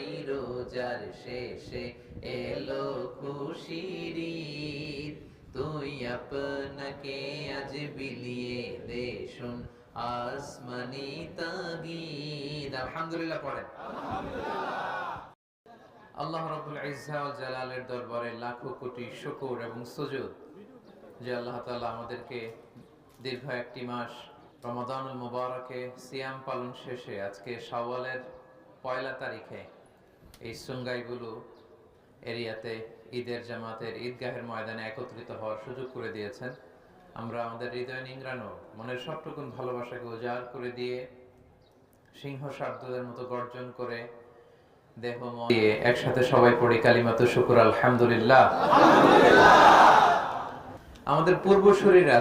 ওই রোজার শেষে এলো খুশির তুই আপনাকে আজ বিলিয়ে দে শুন আসমানি আলহামদুলিল্লাহ পড়েন। আল্লাহ রাব্বুল ইজ্জা ওয়াল জালালের দরবারে লাখো কোটি শুকর এবং সুজুদ যে আল্লাহ তাআলা আমাদেরকে দীর্ঘ একটি মাস রমাদানুল মুবারকে সিয়াম পালন শেষে আজকে শাওয়ালের পয়লা তারিখে এই সুঙ্গাইগুলো এরিয়াতে ঈদের জামাতের ঈদগাহের ময়দানে একত্রিত হওয়ার সুযোগ করে দিয়েছেন। আমরা আমাদের হৃদয় নিংড়ানো, মনের সবটুকুন ভালোবাসাকে উজাড় করে দিয়ে, সিংহ শাব্দদের মতো গর্জন করে, দেহ দিয়ে একসাথে সবাই পড়ি কালিমাত শুকুর, আলহামদুলিল্লাহ। আমাদের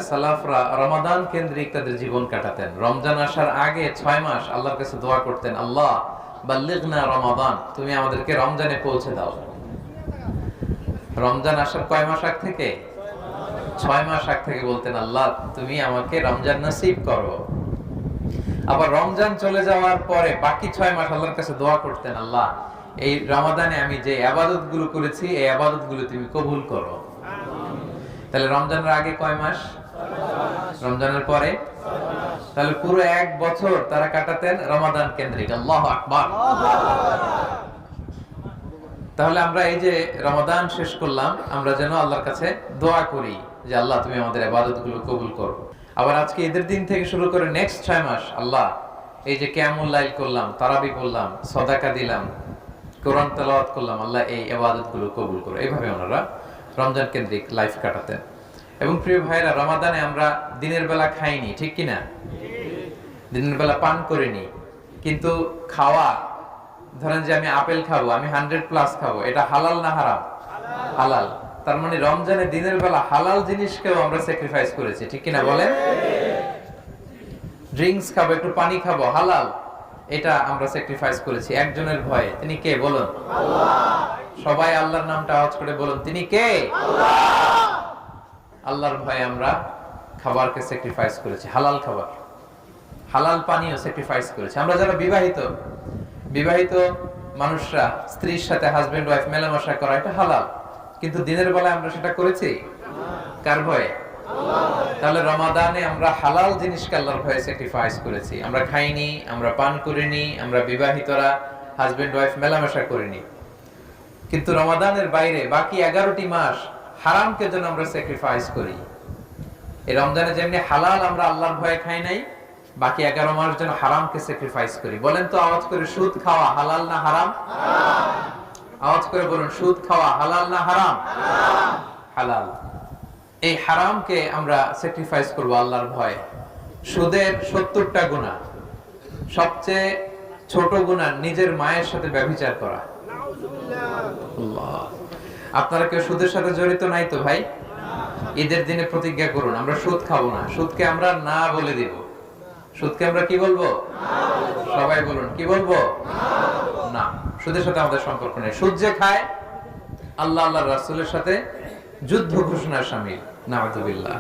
সালাফরা রমাদান কেন্দ্রিক তাদের জীবন কাটাতেন। রমজান আসার আগে ছয় মাস আল্লাহর কাছে দোয়া করতেন, আল্লাহ বাল্লিগনা রমাদান, তুমি আমাদেরকে রমজানে পৌঁছে দাও। রমজান আসার কয় মাস আগ থেকে? ছয় মাস আগ থেকে বলতেন, আল্লাহ, তুমি আমাকে রমজান নসিব করো। আবার রমজান চলে যাওয়ার পরে বাকি ছয় মাস আল্লাহর কাছে দোয়া করতেন, আল্লাহ, এই রমাদানে আমি যে আবাদতগুলো করেছি, এই আবাদতগুলো তুমি কবুল করো। তাহলে রমজানের আগে কয় মাস? রমজানের পরে? তাহলে পুরো এক বছর তারা কাটাতেন রমাদান কেন্দ্রিক। আল্লাহ আকবার। তাহলে আমরা এই যে রমাদান শেষ করলাম, আমরা যেন আল্লাহর কাছে দোয়া করি যে আল্লাহ তুমি আমাদের আবাদতগুলো কবুল করো। আবার আজকে ঈদের দিন থেকে শুরু করে নেক্সট ছয় মাস, আল্লাহ, এই যে ক্যামুল লাইল করলাম, তারাবি করলাম, সদাকা দিলাম, কোরআন তালাওয়াত করলাম, আল্লাহ এই আবাদতগুলো কবুল করো। এইভাবে ওনারা রমজান কেন্দ্রিক লাইফ কাটাতেন। এবং প্রিয় ভাইরা রমাদানে আমরা দিনের বেলা খাইনি ঠিক কিনা? দিনের বেলা পান করিনি। কিন্তু খাওয়া ধরেন যে আমি আপেল খাব আমি হান্ড্রেড প্লাস খাব এটা হালাল না হারাম? হালাল। তার মানে রমজানে দিনের বেলা হালাল জিনিসকেও আমরা স্যাক্রিফাইস করেছি ঠিক কিনা বলেন? ড্রিঙ্কস খাব একটু পানি খাব হালাল। এটা আমরা স্যাক্রিফাইস করেছি। একজনের ভয়ে। তিনি কে? বলুন। সবাই আল্লাহর নামটা আওয়াজ করে বলুন। তিনি কে? আল্লাহর ভয়ে আমরা খাবারকে স্যাক্রিফাইস করেছি। হালাল খাবার। হালাল পানীয় স্যাক্রিফাইস করেছি। আমরা যারা বিবাহিত বিবাহিত মানুষরা, স্ত্রীর সাথে হাজবেন্ড ওয়াইফ মেলামেশা করা এটা হালাল। কিন্তু দিনের বেলায় আমরা সেটা করেছি? কার ভয়ে? তাহলে রমাদানে আমরা হালাল জিনিসকে আল্লাহর ভয়ে স্যাক্রিফাইস করেছি। আমরা খাইনি, আমরা পান করিনি, আমরা বিবাহিতরা হাজবেন্ড ওয়াইফ মেলামেশা করিনি। কিন্তু রমাদানের বাইরে বাকি এগারোটি মাস হারামকে যেন আমরা স্যাক্রিফাইস করি। এই রমজানে যেমনি হালাল আমরা আল্লাহর ভয়ে খাই নাই বাকি এগারো মাস যেন হারামকে স্যাক্রিফাইস করি। বলেন তো আওয়াজ করে সুদ খাওয়া হালাল না হারাম? আওয়াজ করে বলুন সুদ খাওয়া হালাল না হারাম? হালাল। এই হারামকে আমরা স্যাক্রিফাইস করব আল্লাহর ভয়ে। সুদের সত্তরটা গুণা। সবচেয়ে ছোট গুণা নিজের মায়ের সাথে ব্যভিচার করা। আল্লাহ। আপনারা কেউ সুদের সাথে জড়িত নাই তো ভাই? ঈদের দিনে প্রতিজ্ঞা করুন, আমরা সুদ খাব না। সুদকে আমরা না বলে দিব। সুদকে আমরা কি বলব? সবাই বলুন, কি বলব? না, সুদের সাথে আমাদের সম্পর্ক নেই। সুদ যে খায়, আল্লাহ আল্লাহ রাসূলের সাথে যুদ্ধ ঘোষণার সামিল নাউযুবিল্লাহ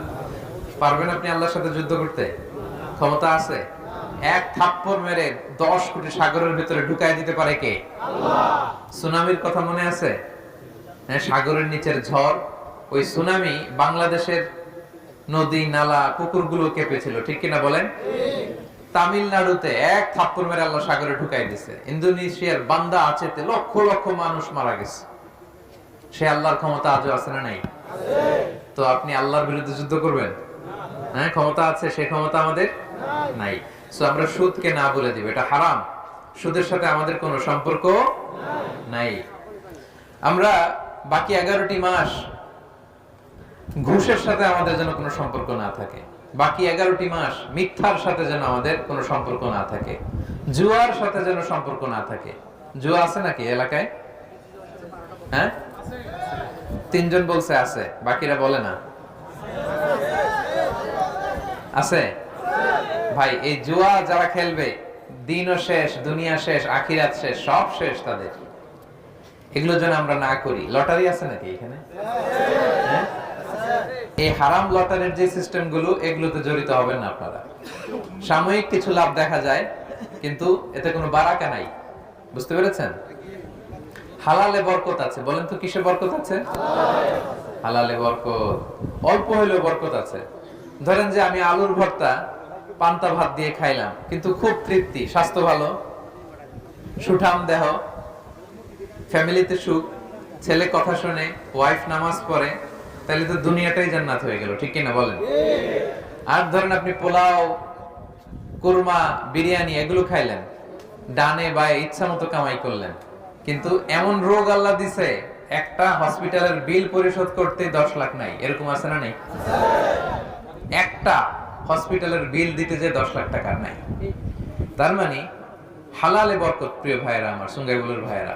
পারবেন আপনি আল্লাহর সাথে যুদ্ধ করতে? ক্ষমতা আছে? এক থাপ্পড় মেরে দশ কোটি সাগরের ভিতরে ঢুকায় দিতে পারে কে? সুনামির কথা মনে আছে? সাগরের নিচের ঝড়, ওই সুনামি বাংলাদেশের নদী, নালা, পুকুরগুলো কেঁপেছিল, ঠিক কিনা বলেন? তামিলনাড়ুতে এক থাপ্পড় মেরে আল্লাহ সাগরে ঢুকাই দিছে। ইন্দোনেশিয়ার বান্দা আছেতে লক্ষ লক্ষ মানুষ মারা গেছে। সে আল্লাহর ক্ষমতা আজও আছে না নাই? তো আপনি আল্লাহর বিরুদ্ধে যুদ্ধ করবেন? হ্যাঁ ক্ষমতা আছে, সে ক্ষমতা আমাদের নাই। সো আমরা সুদকে না বলে দিব, এটা হারাম। সুদের সাথে আমাদের কোনো সম্পর্ক নাই। আমরা বাকি এগারোটি মাস ঘুষের সাথে আমাদের যেন কোনো সম্পর্ক না থাকে। বাকি এগারোটি মাস মিথ্যার সাথে যেন আমাদের কোনো সম্পর্ক না থাকে। জুয়ার সাথে যেন সম্পর্ক না থাকে। জুয়া আছে নাকি এলাকায়? হ্যাঁ? তিনজন বলছে আছে, বাকিরা বলে না। আছে? ভাই, এই জুয়া যারা খেলবে, দিনও শেষ, দুনিয়া শেষ, আখিরাত শেষ, সব শেষ তাদের। এগুলো যেন আমরা না করি। লটারি আছে নাকি এখানে? হ্যাঁ? এই হারাম লটারির যে সিস্টেমগুলো এগুলোতে জড়িত হবেন না আপনারা। সাময়িক কিছু লাভ দেখা যায়, কিন্তু এতে কোনো বারাকা নাই। বুঝতে পেরেছেন? হালালে বরকত আছে। বলেন তো, কিসে বরকত আছে? হালালে বরকত। অল্প হইলেও বরকত আছে। ধরেন যে আমি আলুর ভর্তা, পান্তা ভাত দিয়ে খাইলাম, কিন্তু খুব তৃপ্তি, স্বাস্থ্য ভালো, সুঠাম দেহ ফ্যামিলিতে সুখ, ছেলে কথা শুনে ওয়াইফ নামাজ পড়ে, তাহলে তো দুনিয়াটাই জান্নাত হয়ে গেল, ঠিক কিনা বলেন? আর ধরেন আপনি পোলাও, কুরমা, বিরিয়ানি এগুলো খাইলেন, ডানে বায়ে ইচ্ছা মতো কামাই করলেন, কিন্তু এমন রোগ আল্লাহ দিছে, একটা হসপিটালের বিল পরিশোধ করতে দশ লাখ নাই, এরকম আছে না নেই? একটা হসপিটালের বিল দিতে যে দশ লাখ টাকার নাই। তার মানে হালালে বরকত, প্রিয় ভাইয়েরা আমার, সুঙ্গাইবুলের ভাইয়েরা।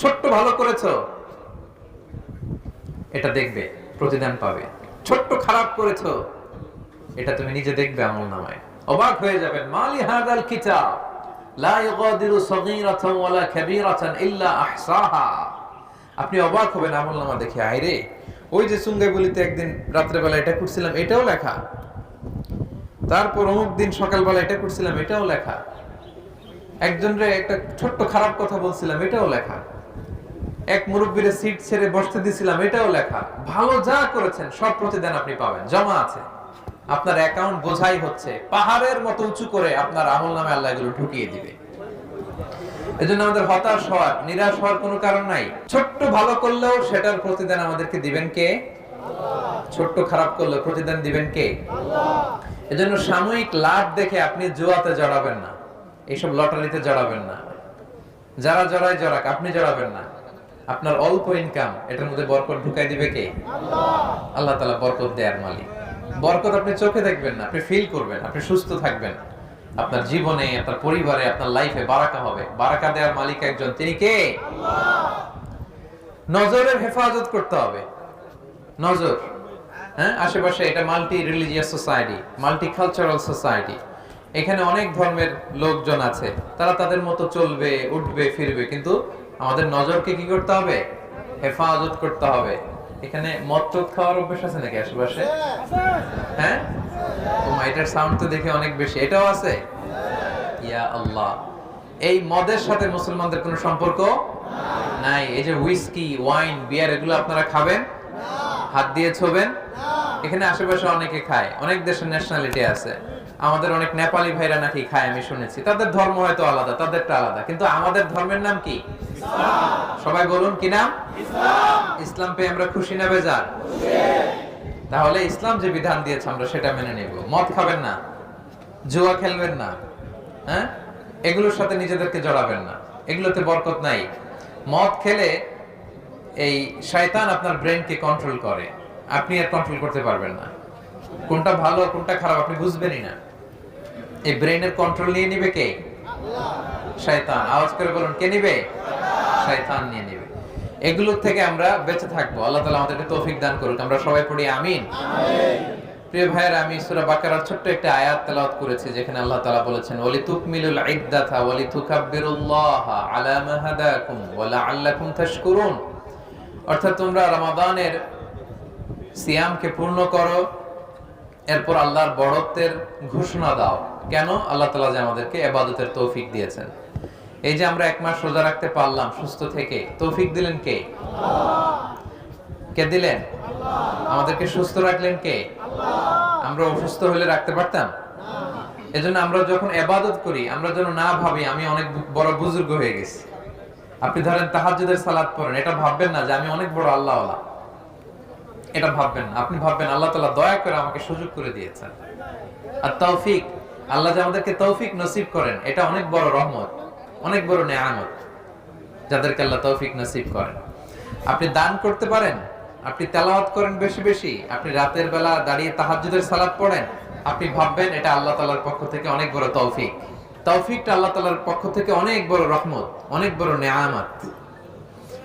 ছোট্ট ভালো করেছ, এটা দেখবে, প্রতিদান পাবে। ছোট্ট খারাপ করেছ, এটা তুমি নিজে দেখবে আমল নামায়। অবাক হয়ে যাবেন, মালি হাদাল কিতাব আপনি অবাক হবেন আমল নামা দেখে, আইরে, ওই যে সুঙ্গাই বলিতে একদিন রাত্রেবেলা এটা করছিলাম, এটাও লেখা। তারপর অমুক দিন সকালবেলা এটা করছিলাম, এটাও লেখা। একজনরে একটা ছোট্ট খারাপ কথা বলছিলাম, এটাও লেখা। এক মুরব্বীরে সিট ছেড়ে বসতে দিছিলাম, এটাও লেখা। ভালো যা করেছেন, সব প্রতিদান আপনি পাবেন, জমা আছে। আপনার অ্যাকাউন্ট বোঝাই হচ্ছে, পাহাড়ের মতো উঁচু করে আপনার আমল নামে আল্লাহ এগুলো ঢুকিয়ে দিবে। এজন্য আমাদের হতাশ হওয়ার, নিরাশ হওয়ার কোনো কারণ নাই। ছোট্ট ভালো করলেও সেটার প্রতিদান আমাদেরকে দিবেন কে? ছোট্ট খারাপ করলেও প্রতিদান দিবেন কে? এজন্য সাময়িক লাভ দেখে আপনি জুয়াতে জড়াবেন না। এইসব লটারিতে জড়াবেন না। যারা জড়ায় জড়াক আপনি জড়াবেন না। আপনার অল্প ইনকাম এটার মধ্যে বরকত ঢুকাই দিবে কে? আল্লাহ। তালা বরকত দেয়ার মালিক। বরকত আপনি চোখে দেখবেন না আপনি ফিল করবেন আপনি সুস্থ থাকবেন। আপনার জীবনে আপনার পরিবারে আপনার লাইফে বারাকা হবে। বারাকা দেওয়ার মালিক একজন তিনি কে? নজরের হেফাজত করতে হবে। নজর হ্যাঁ? আশেপাশে এটা multi religious society multi cultural society এখানে অনেক ধর্মের লোকজন আছে। তারা তাদের মতো চলবে, উঠবে, ফিরবে। কিন্তু আমাদের নজরকে কি করতে হবে? হেফাজত করতে হবে। এখানে মদ খাওয়ার অভ্যাস আছে নাকি আশেপাশে? হ্যাঁ? ও এটার সাউন্ড তো দেখে অনেক বেশি। এটাও আছে? ইয়া আল্লাহ। এই মদের সাথে মুসলমানদের কোনো সম্পর্ক নাই? এই যে হুইস্কি ওয়াইন বিয়ার এগুলো আপনারা খাবেন? হাত দিয়ে ছোবেন? এখানে আশেপাশে অনেকে খায়। অনেক দেশের ন্যাশনালিটি আছে। আমাদের অনেক নেপালি ভাইরা নাকি খায় আমি শুনেছি। তাদের ধর্ম হয়তো আলাদা তাদেরটা আলাদা। কিন্তু আমাদের ধর্মের নাম কি? সবাই বলুন কি নাম? ইসলাম। পেয়ে আমরা খুশি না বেজার? তাহলে ইসলাম যে বিধান দিয়েছে আমরা সেটা মেনে নেব। মদ খাবেন না জুয়া খেলবেন না হ্যাঁ? এগুলোর সাথে নিজেদেরকে জড়াবেন না। এগুলোতে বরকত নাই। মদ খেলে এই শয়তান আপনার ব্রেনকে কন্ট্রোল করে। আপনি আর কন্ট্রোল করতে পারবেন না। কোনটা ভালো কোনটা খারাপ আপনি বুঝবেনই না। এই ব্রেনের কন্ট্রোল নিয়ে নিবে কে? শয়তান। আওয়াজ করে বলুন, কে নিবে? শয়তান নিয়ে নিবে। এগুলোর থেকে আমরা বেঁচে থাকব। আল্লাহ তালা আমাদেরকে তৌফিক দান করুক। আমরা সবাই পড়ি আমিন। প্রিয় ভাইয়ের, আমি সূরা বাকারার ছোট্ট একটা আয়াত তেলাওয়াত করেছি, যেখানে আল্লাহ তাআলা বলেছেন ওয়ালি তুকমিলুল ইদ্দাতা ওয়ালি তুকাব্বিরুল্লাহ আলা মা হাদাকুম ওয়া লাআল্লাকুম তাশকুরুন। অর্থাৎ তোমরা রমাদানের সিয়ামকে পূর্ণ করো, এরপর আল্লাহর বড়ত্বের ঘোষণা দাও। কেন আল্লাহ তাআলা যে আমাদেরকে ইবাদতের তৌফিক দিয়েছেন? এই যে আমরা এক মাস রোজা রাখতে পারলাম, সুস্থ থেকে, তৌফিক দিলেন কে? কে দিলেন? আমাদেরকে সুস্থ রাখলেন কে? আমরা অসুস্থ হলে রাখতে পারতাম? এজন্য আমরা যখন এবাদত করি, আমরা যেন না ভাবি আমি অনেক বড় বুজুর্গ হয়ে গেছি। আপনি ধরেন তাহাজ্জুদের সালাদ পড়েন, এটা ভাববেন না যে আমি অনেক বড় আল্লাহ এটা ভাববেন আপনি ভাববেন আল্লাহ তালা দয়া করে আমাকে সুযোগ করে দিয়েছেন। আর তৌফিক আল্লাহ যে আমাদেরকে তৌফিক নসিব করেন, এটা অনেক বড় রহমত, অনেক বড় নেয়ামত, যাদেরকে আল্লাহ তৌফিক নসিব করেন। আপনি দান করতে পারেন, আপনি তেলাওয়াত করেন বেশি বেশি, আপনি রাতের বেলা দাঁড়িয়ে তাহাজ্জুদের সালাদ পড়েন, আপনি ভাববেন এটা আল্লাহ তালার পক্ষ থেকে অনেক বড় তৌফিক। তৌফিকটা আল্লাহ তালার পক্ষ থেকে অনেক বড় রহমত, অনেক বড় নেয়ামত।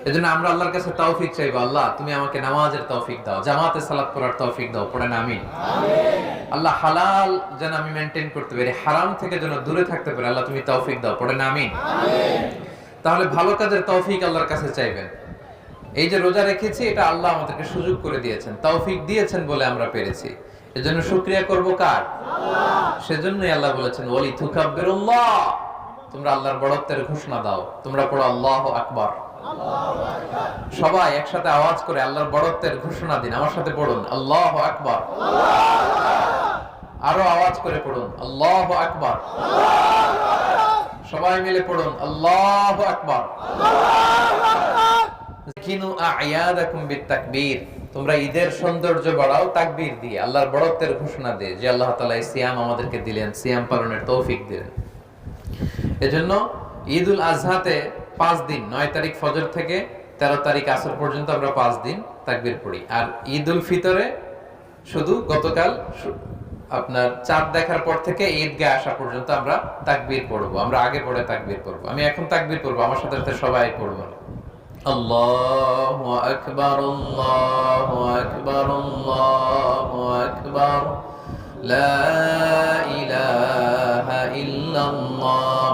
এজন্য আমরা আল্লাহর কাছে তৌফিক চাইব। আল্লাহ তুমি আমাকে নামাজের তৌফিক দাও জামাতে সালাত পড়ার তৌফিক দাও পড়েন আমিন। আল্লাহ হালাল যেন আমি মেনটেন করতে পারি হারাম থেকে যেন দূরে থাকতে পারি আল্লাহ তুমি তৌফিক দাও পড়েন আমিন। তাহলে ভালো কাজের তৌফিক আল্লাহর কাছে চাইবেন। এই যে রোজা রেখেছি এটা আল্লাহ আমাদেরকে সুযোগ করে দিয়েছেন তৌফিক দিয়েছেন বলে আমরা পেরেছি। এজন্য শুকরিয়া করব কার? সেজন্যই আল্লাহ বলেছেন ওলি তুকাব্বিরুল্লাহ তোমরা আল্লাহর বড়ত্বের ঘোষণা দাও তোমরা পড়ো আল্লাহু আকবার। সবাই একসাথে আওয়াজ করে আল্লাহর বড়ত্বের ঘোষণা দিন। আমার সাথে পড়ুন। আল্লাহু আকবার। আরও আওয়াজ করে পড়ুন। আল্লাহু আকবার। সবাই মিলে পড়ুন। আল্লাহু আকবার। তোমরা ঈদের সৌন্দর্য বাড়াও, তাকবীর দিয়ে, আল্লাহর বড়ত্বের ঘোষণা দিয়ে, যে আল্লাহ এই সিয়াম আমাদেরকে দিলেন, সিয়াম পালনের তৌফিক দিলেন। এজন্য ঈদুল আজহাতে পাঁচ দিন নয় তারিখ ফজর থেকে তেরো তারিখ আসর পর্যন্ত আমরা পাঁচ দিন তাকবীর পড়ি আর ঈদুল ফিতরে শুধু গতকাল শু- আপনার চাঁদ দেখার পর থেকে ঈদগাহ আসা পর্যন্ত আমরা তাকবীর পড়বো আমরা আগে পড়ে তাকবীর পড়বো আমি এখন তাকবীর পড়বো আমার সাথে সাথে সবাই পড়বো الله أكبر الله أكبر الله أكبر لا إله إلا الله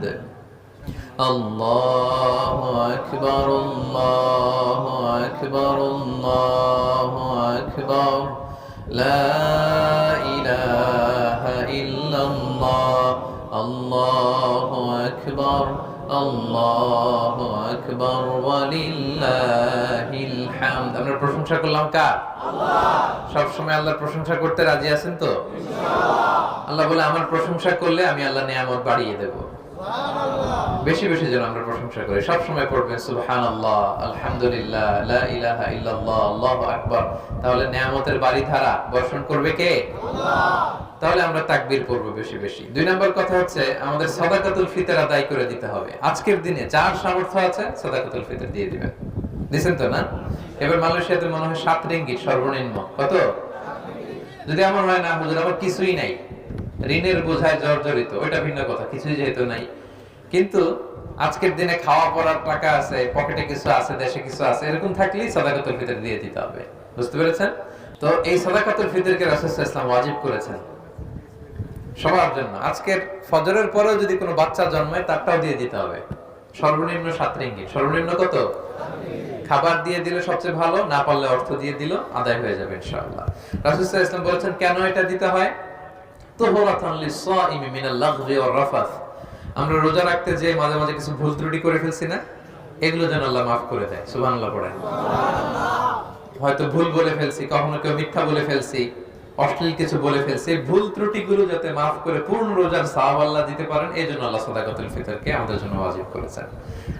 الله أكبر الله أكبر الله أكبر لا إله إلا الله الله أكبر الله أكبر ولله الحمد আমরা প্রশংসা করলাম কার সব সময় আল্লাহর প্রশংসা করতে রাজি আছেন তো আল্লাহ বলে আমার প্রশংসা করলে আমি আল্লাহ নিয়ামত বাড়িয়ে দেব বেশি বেশি যেন আমরা প্রশংসা করি। সব সময় পড়বেন সুবহানাল্লাহ আলহামদুলিল্লাহ লা ইলাহা ইল্লাল্লাহ আল্লাহু আকবার। তাহলে নিয়ামতের বাড়ি ধারা বর্ষণ করবে কে? তাহলে আমরা তাকবীর পড়ব বেশি বেশি। দুই নম্বর কথা হচ্ছে আমাদের সাদাকাতুল ফিতর আদায় করে দিতে হবে। আজকের দিনে যার সামর্থ্য আছে সাদাকাতুল ফিতর দিয়ে দিবেন। দিছেন তো না? এবার মালয়েশিয়াতে মনে হয় সাত রিঙ্গিত সর্বনিম্ন। কত? যদি আমার হয় না হুজুর আমার কিছুই নাই। ঋণের বোঝায় জর্জরিত, ওইটা ভিন্ন কথা, কিছুই যেহেতু নাই। কিন্তু আজকের দিনে খাওয়া পড়ার টাকা আছে, পকেটে কিছু আছে, দেশে কিছু আছে, এরকম থাকলেই সাদাকাতুল ফিতর দিয়ে দিতে হবে। বুঝতে পেরেছেন? তো এই সাদাকাতুল ফিতরকে রাসূল ইসলাম ওয়াজিব করেছেন। সবার জন্য। আজকের ফজরের পরেও যদি কোনো বাচ্চা জন্মায়, তারটাও দিয়ে দিতে হবে। সর্বনিম্ন সাত রিঙ্গিত। সর্বনিম্ন কত? খাবার দিয়ে দিলে সবচেয়ে ভালো, না পারলে অর্থ দিয়ে দিল আদায় হয়ে যাবে, ইনশাআল্লাহ। ওয়াসাল্লাম বলেছেন, কেন এটা দিতে হয়? আমরা রোজা রাখতে যে মাঝে মাঝে কিছু ভুল ত্রুটি করে ফেলছি না? এগুলো যেন আল্লাহ মাফ করে দেয়। পড়েন। হয়তো ভুল বলে ফেলছি, কখনো কেউ মিথ্যা বলে ফেলছি, অশ্লীল কিছু বলে ফেলছি। ভুল ত্রুটিগুলো যাতে মাফ করে পূর্ণ রোজার সাহাব আল্লাহ দিতে পারেন, এই জন্য আল্লাহ সাদাকাতুল ফিতরকে আমাদের জন্য ওয়াজিব করেছেন।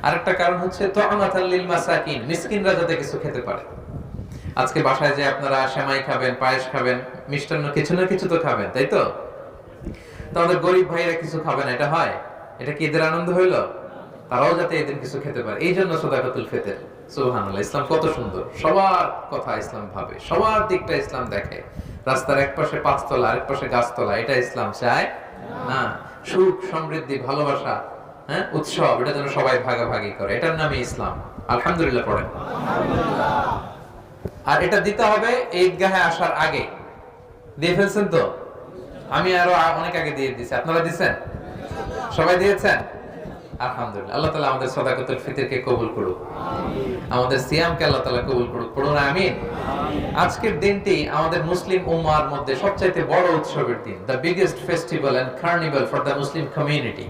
আরেকটা কারণ হচ্ছে তুআমাতাল লিল মাসাকিন, মিসকিনরা যাতে কিছু খেতে পারে। আজকে বাসায় যে আপনারা সেমাই খাবেন, পায়েস খাবেন, মিষ্টান্ন কিছু না কিছু তো খাবেন, তাই তো? তো আমাদের গরিব ভাইরা কিছু খাবেন এটা হয়। এটা কি এদের আনন্দ হইল? তারাও যাতে এদিন কিছু খেতে পারে। এই জন্য সদাকাতুল ফিতর ইসলাম কত সুন্দর। সবার কথা ইসলাম ভাবে, সবার দিকটা ইসলাম দেখে। রাস্তার এক পাশে পাঁচতলা, আরেক পাশে গাছতলা, এটা ইসলাম চায়? না। সুখ, সমৃদ্ধি, ভালোবাসা হ্যাঁ উৎসব, এটা যেন সবাই ভাগাভাগি করে। এটার নামে ইসলাম। আলহামদুলিল্লাহ পড়েন। আর এটা দিতে হবে ঈদগাহে আসার আগে। দিয়ে ফেলছেন তো? আমি আরও অনেক আগে দিয়ে দিছি আপনারা দিছেন সবাই দিয়েছেন? আলহামদুলিল্লাহ। আল্লাহ তাআলা আমাদের সদাকতুল কবুল করুক। আমাদের সিয়ামকে আল্লাহ তাআলা কবুল করুক। পড়ুন আজকের দিনটি আমাদের মুসলিম উম্মার মধ্যে সবচাইতে বড় উৎসবের দিন। The biggest festival and carnival for the Muslim community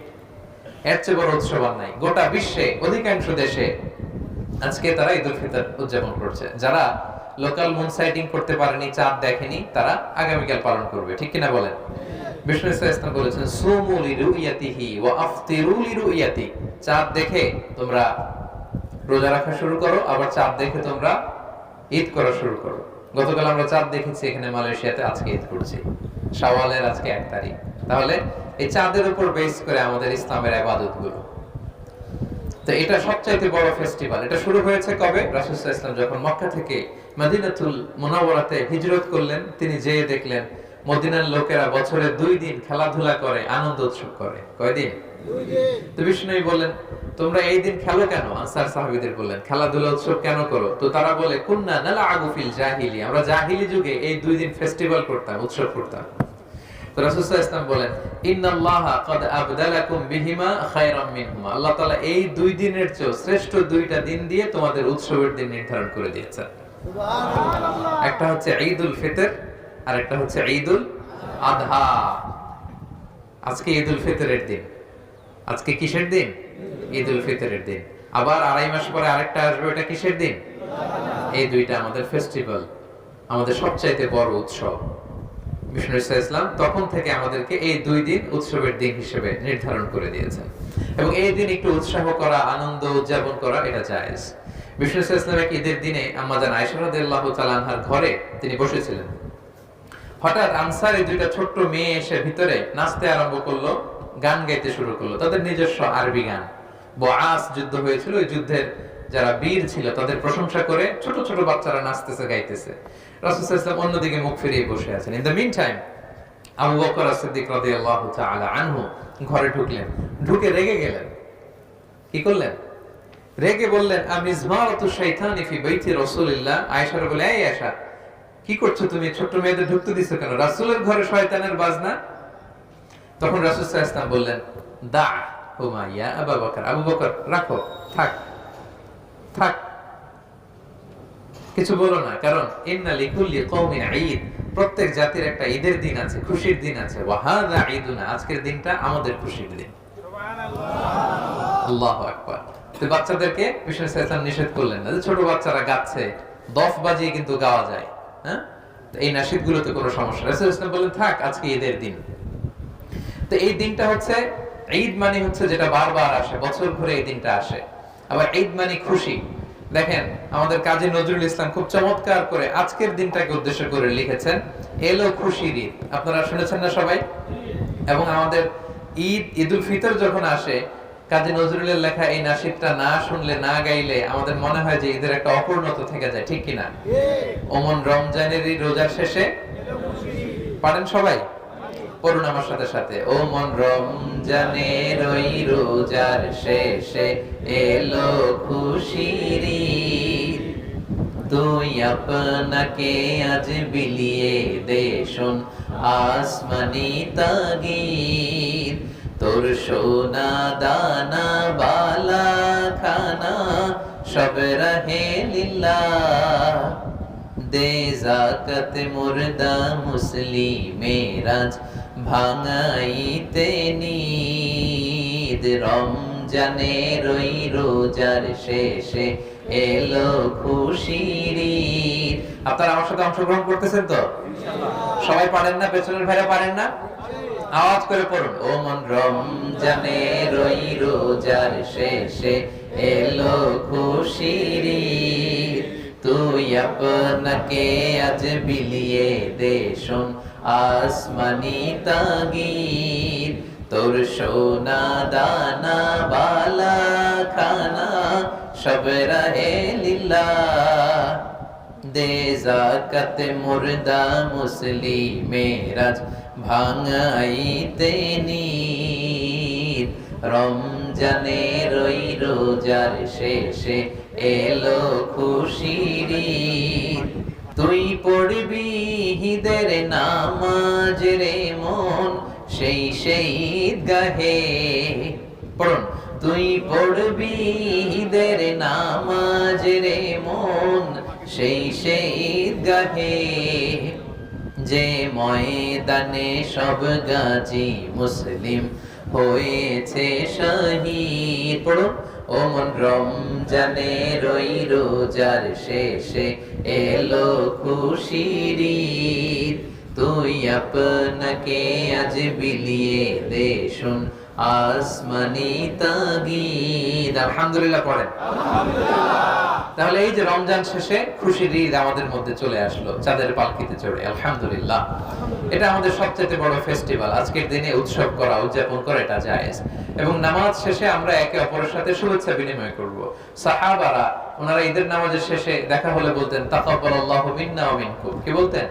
এর চেয়ে বড় উৎসব আর নাই। গোটা বিশ্বে, অধিকাংশ দেশে আজকে তারা ঈদুল ফিতর উদযাপন করছে। যারা লোকাল মুন সাইটিং করতে পারেনি, চাঁদ দেখেনি, তারা আগামীকাল পালন করবে। ঠিক কিনা বলেন? বিষ্ণু ইসলাম বলেছেন, সুমু লিরুইয়াতিহি ওয়া আফতিরু লিরুইয়াতি। চাঁদ দেখে তোমরা রোজা রাখা শুরু করো, আবার চাঁদ দেখে তোমরা ঈদ করা শুরু করো। গতকাল আমরা চাঁদ দেখেছি এখানে মালয়েশিয়াতে, আজকে ঈদ করছি। শাওয়ালের আজকে এক তারিখ। তাহলে এই চাঁদের উপর বেস করে আমাদের ইসলামের আবাদতগুলো তো এটা সবচাইতে বড় ফেস্টিভ্যাল এটা শুরু হয়েছে কবে? ইসলাম যখন মক্কা থেকে মদিনাতুল মুনাওয়ারাতে হিজরত করলেন তিনি যেয়ে দেখলেন মদিনার লোকেরা বছরে দুই দিন খেলাধুলা করে আনন্দ উৎসব করে। কয়দিন তো বিষ্ণুই বললেন তোমরা এই দিন খেলো কেন? আনসার সাহাবিদের বললেন খেলাধুলা উৎসব কেন করো? তো তারা বলে কুন্না নালা আগুফিল জাহিলি। আমরা জাহিলি যুগে এই দুই দিন ফেস্টিভ্যাল করতাম উৎসব করতাম। তো রাসূলুল্লাহ ইসলাম বলেন ইন্নাল্লাহা ক্বাদ আবদালাকুম বিহিমা খায়রাম মিনহুমা। আল্লাহ তাআলা এই দুই দিনের চেয়ে শ্রেষ্ঠ দুইটা দিন দিয়ে তোমাদের উৎসবের দিন নির্ধারণ করে দিয়েছেন। একটা হচ্ছে ঈদুল ফিতর আর একটা হচ্ছে ঈদুল আদহা আজকে ঈদুল ফিতরের দিন। আজকে কিসের দিন? ঈদুল ফিতরের দিন। আবার আড়াই মাস পরে আরেকটা আসবে ওটা কিসের দিন? এই দুইটা আমাদের ফেস্টিভ্যাল আমাদের সবচাইতে বড় উৎসব। ইসলাম, তখন থেকে আমাদেরকে এই দুই দিন উৎসবের দিন হিসেবে নির্ধারণ করে দিয়েছেন এবং এই দিন একটু উৎসাহ করা, আনন্দ উদযাপন করা, এটা জায়েজ। বিষ্ণু ইসা ইসলাম এক ঈদের দিনে তাআলা ঘরে তিনি বসেছিলেন। হঠাৎ আনসারি দুইটা ছোট্ট মেয়ে এসে ভিতরে নাচতে আরম্ভ করল, গান গাইতে শুরু করল। তাদের নিজস্ব আরবি গান। বআস যুদ্ধ হয়েছিল, ওই যুদ্ধের যারা বীর ছিল তাদের প্রশংসা করে ছোট ছোট বাচ্চারা নাচতেছে, গাইতেছে। রাসূল সাল্লাল্লাহু অন্যদিকে মুখ ফিরিয়ে বসে আছেন। In the mean time Abu Bakr Siddique রাদিয়াল্লাহু তাআলা আনহু ঘরে ঢুকলেন। ঢুকে রেগে গেলেন। কি করলেন? রেগে বললেন আমিজমারাতু শাইতানি ফি বাইতি রাসূলিল্লাহ। আয়েশার বলে এই আয়েশা, কি করছ তুমি? ছোট্ট মেয়েদের ঢুকতে দিছো কেন? রাসূলের ঘরে শয়তানের বাজনা? তখন রাসূল সাল্লাল্লাহু বললেন দা হুমা ইয়া আবু বকর। আবু বকর, রাখো, থাক থাক। কিছু বলো না কারণ ইন্না লিকুল্লি কওমিন ঈদ প্রত্যেক জাতির একটা ঈদের দিন আছে খুশির দিন আছে। ঈদুনা আজকের দিনটা আমাদের খুশির দিন। আল্লাহু আকবার। তো বাচ্চাদেরকে বিষ্ণু নিষেধ করলেন না যে ছোট বাচ্চারা গাচ্ছে দফ বাজিয়ে কিন্তু গাওয়া যায় হ্যাঁ? এই নাশিদগুলোতে কোনো সমস্যা রাসূল ইসলাম বললেন থাক আজকে ঈদের দিন। তো এই দিনটা হচ্ছে ঈদ মানে হচ্ছে যেটা বারবার আসে বছর ঘুরে এই দিনটা আসে। আবার ঈদ মানে খুশি। দেখেন আমাদের কাজী নজরুল ইসলাম খুব চমৎকার করে আজকের দিনটাকে উদ্দেশ্য করে লিখেছেন এলো খুশির ঈদ। আপনারা শুনেছেন না সবাই? এবং আমাদের ঈদ ঈদুল ফিতর যখন আসে কাজী নজরুলের লেখা এই নাসিদটা না শুনলে না গাইলে আমাদের মনে হয় যে ঈদের একটা অপূর্ণতা থেকে যায় ঠিক কিনা? ওমন রমজানের এই রোজার শেষে? পারেন সবাই? পড়ুন আমার সাথে সাথে। ও মন রমজানের ওই রোজার শেষে এলো খুশির তুই আপনাকে আজ বিলিয়ে দে শোন আসমানি তাগিদ। তোর সোনা দানা, বালা, খানা, সব রহে লিল্লাহ। দে জাকাত মুর্দা মুসলিমেরাজ ভাঙাইতে নিদ। রমজানের ওই রোজার শেষে এলো খুশির। আপনারা আমার সাথে অংশগ্রহণ করতেছেন তো? সবাই পারেন না? পেছনের ভাইরা পারেন না? আওয়াজ করে পড়ুন। ও মন রমজানের ওই রোজার শেষে এলো খুশির। তুই আপনাকে আজ বিলিয়ে দে আসমানি তাগিদ, তোর সোনা দানা, বালা খানা, সব রহে লিল্লাহ দে জাকাত মুর্দা মুসলিমেরাজ ভাঙাইতে নিদ রমজানের ওই রোজার শেষে এলো খুশির। তুই পড়বি হিদের নামাজ রে মন, সেই সেই গাহে পড়ুন, তুই পড়বি ঈদের নামাজ রে মন, সেই সেই গাহে যে ময়দানে সব গাজী মুসলিম হয়েছে শহীদ পড়ো ও রম রমজানের ওই রোজার শেষে এলো খুশির। তুই আপনাকে আজ বিলিয়ে দে শুন আসমানি তাগিদ আলহামদুলিল্লাহ পড়েন তাহলে এই যে রমজান শেষে খুশির ঈদ আমাদের মধ্যে চলে আসলো, চাঁদের পালকিতে চড়ে, আলহামদুলিল্লাহ। এটা আমাদের সবচেয়ে বড় ফেস্টিভ্যাল আজকের দিনে উৎসব করা, উদযাপন করা এটা জায়েজ। এবং নামাজ শেষে আমরা একে অপরের সাথে শুভেচ্ছা বিনিময় করব। সাহাবারা, ওনারা ঈদের নামাজের শেষে দেখা হলে বলতেন, তাকাব্বালাল্লাহু মিন্না ওয়া মিনকুম কি বলতেন?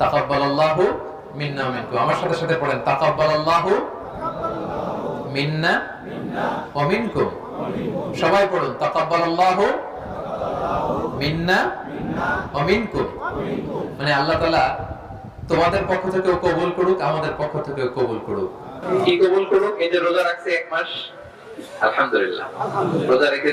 তাকাব্বালাল্লাহু মিন্না ওয়া মিনকুম আমার সাথে সাথে পড়েন, তাকাব্বালাল্লাহু মিন্না ওয়া মিনকুম সবাই পড়ুন, তাকাব্বালাল্লাহু মিন্না ওয়া মিনকুম। মানে আল্লাহ তাআলা তোমাদের পক্ষ থেকেও কবুল করুক, আমাদের পক্ষ থেকেও কবুল করুক। কি কবুল করুক? এই যে রোজা রাখছে এক মাস, আলহামদুলিল্লাহ। রোজা রেখে